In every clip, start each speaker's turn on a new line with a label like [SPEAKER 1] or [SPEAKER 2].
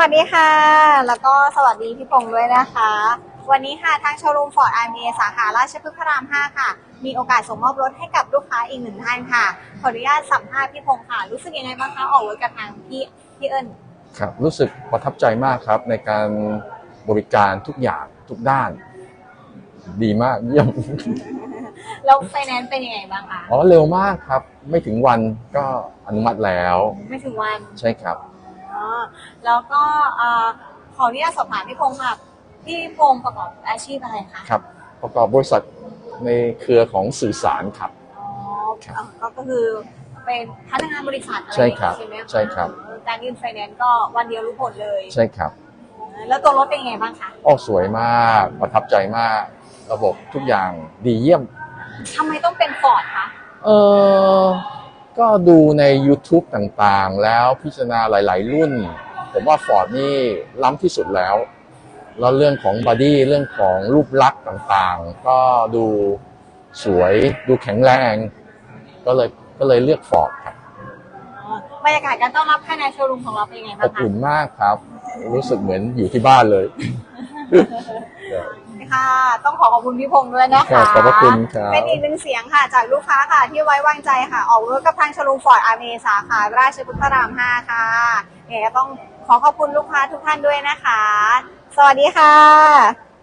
[SPEAKER 1] วัสดีค่ะ แล้วก็สวัสดีพี่พงษ์ด้วยนะคะ วันนี้ค่ะทางโชว์รูมฟอร์ดไอเมสาขาราชพฤกษ์พระราม 5 ค่ะ มีโอกาสส่งมอบรถให้กับลูกค้าอีกหนึ่งท่านค่ะ ขออนุญาตสัมภาษณ์พี่พงษ์ค่ะ รู้สึกยังไงบ้างคะ ออกรถกับทางพี่พี่เอิญ
[SPEAKER 2] ครับ รู้สึกประทับใจมากครับในการบริการทุกอย่างทุกด้าน ดีมากเยี่ยม
[SPEAKER 1] แล้วไฟแนนซ์เป็นยังไงบ้างคะ
[SPEAKER 2] อ๋อ เร็วมากครับ ไม่ถึงวันก็อนุมัติแล้ว
[SPEAKER 1] ไม่ถึงวัน
[SPEAKER 2] ใช่ครับ
[SPEAKER 1] อ๋อแล้วก็เอ่อขออนุญาตสอบถามพี่พงษ์ค่ะพี่พงษ์ประกอบอาชีพอะไรคะ
[SPEAKER 2] ครับ ประกอบบริษัทในเครือของสื่อสารครับ
[SPEAKER 1] อ๋อ
[SPEAKER 2] ครับ
[SPEAKER 1] เอ่อก็ก็คือเป็นพนักงานบริษัทอะไร
[SPEAKER 2] ใช่ครับ
[SPEAKER 1] ใช่ไหมะ
[SPEAKER 2] ใช่ครับ
[SPEAKER 1] การยื่นไฟแนนซ์ก็วันเดียวรู้ผลเลย
[SPEAKER 2] ใช่ครับ
[SPEAKER 1] แล้วตัวรถเป็นยังไงบ้างคะ
[SPEAKER 2] ออกสวยมากประทับใจมาก ระบบทุกอย่างดีเยี่ยม
[SPEAKER 1] ทำไมต้องเป็นฟอร์ดคะ
[SPEAKER 2] เออ ก็ดูใน YouTube ต่างๆ แล้วพิจารณาหลาย ๆ รุ่น ผมว่า Ford นี่ล้ำที่สุดแล้ว แล้วเรื่องของบอดี้เรื่องของรูปลักษณ์ต่างๆ ก็ดูสวยดูแข็งแรง ก็เลยก็เลยเลือก Ford ครับ
[SPEAKER 1] อ๋อบรรยากาศการต้อนรับภายในโชว์รูมของเราเป็นยังไง
[SPEAKER 2] อ
[SPEAKER 1] บ้าง
[SPEAKER 2] บ
[SPEAKER 1] คะ
[SPEAKER 2] อุ่นมากครับ รู้สึกเหมือนอยู่ที่บ้านเลย
[SPEAKER 1] ค่ะต้ องขอขอบคุณพี่พงษ์ด้วยนะคะ
[SPEAKER 2] ขอบพระคุณครับ
[SPEAKER 1] เป็นอีกหนึ่งเสียงค่ะ จากลูกค้าค่ะที่ไว้วางใจค่ะ ออกรถกับทางโชว์รูมฟอร์ดอาร์เมสาขาราชพฤกษ์พระราม 5 ค่ะเนี่ยงไงก็ต้องขอขอบคุณลูกค้าทุกท่านด้วยนะคะ สวัสดีค่ะ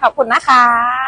[SPEAKER 1] ขอบคุณนะคะ